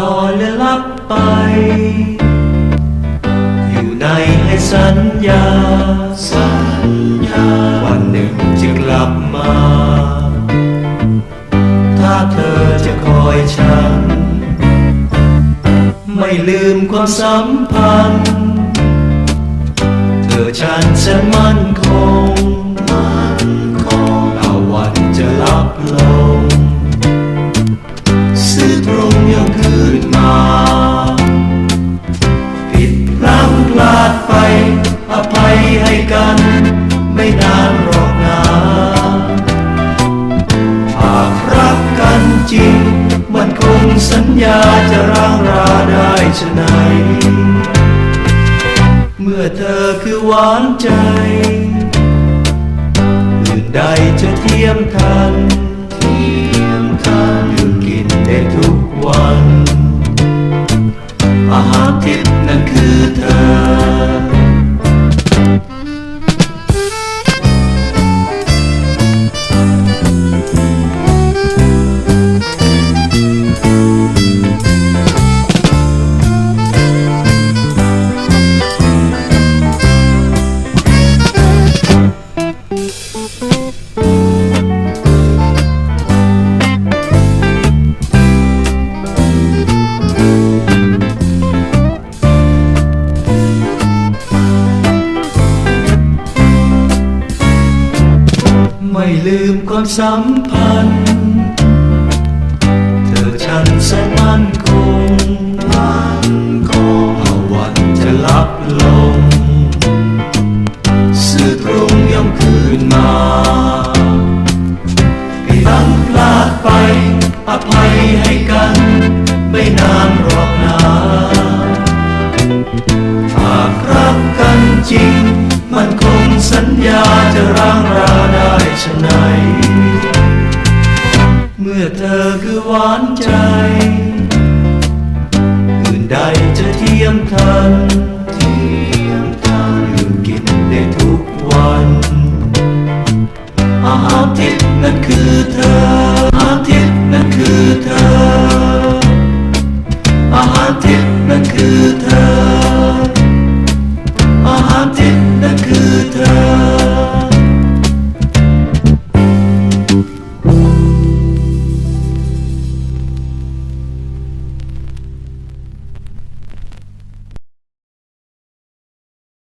ลอยและลับไป อยู่ในให้สัญญา สัญญา วันหนึ่งจะกลับมา ถ้าเธอจะคอยฉัน ไม่ลืมความสัมพันธ์ เธอฉันฉันมั่นคง ไม่นานหรอกนะหากรักกันจริง มันคงสัญญาจะร่างราได้ชะไหน เมื่อเธอคือหวานใจอื่นใดจะเทียมทันเทียมทัน ไม่ลืมความสัมพันธ์ เธอฉันแสนมั่นคงมันคงเอาวันจะลับลง สื่อตรงย่อมคืนมาผิดพลั้งพลาดไป อภัยให้กัน ไม่นานหรอกนะหากรักกันจริง มันคงสัญญาจะร่างรา ชไหน เมื่อเธอคือหวานใจอื่นใดจะเทียมทันเทียมทันลืมกินได้ทุกวัน อาหารทิพย์นั่นคือเธอ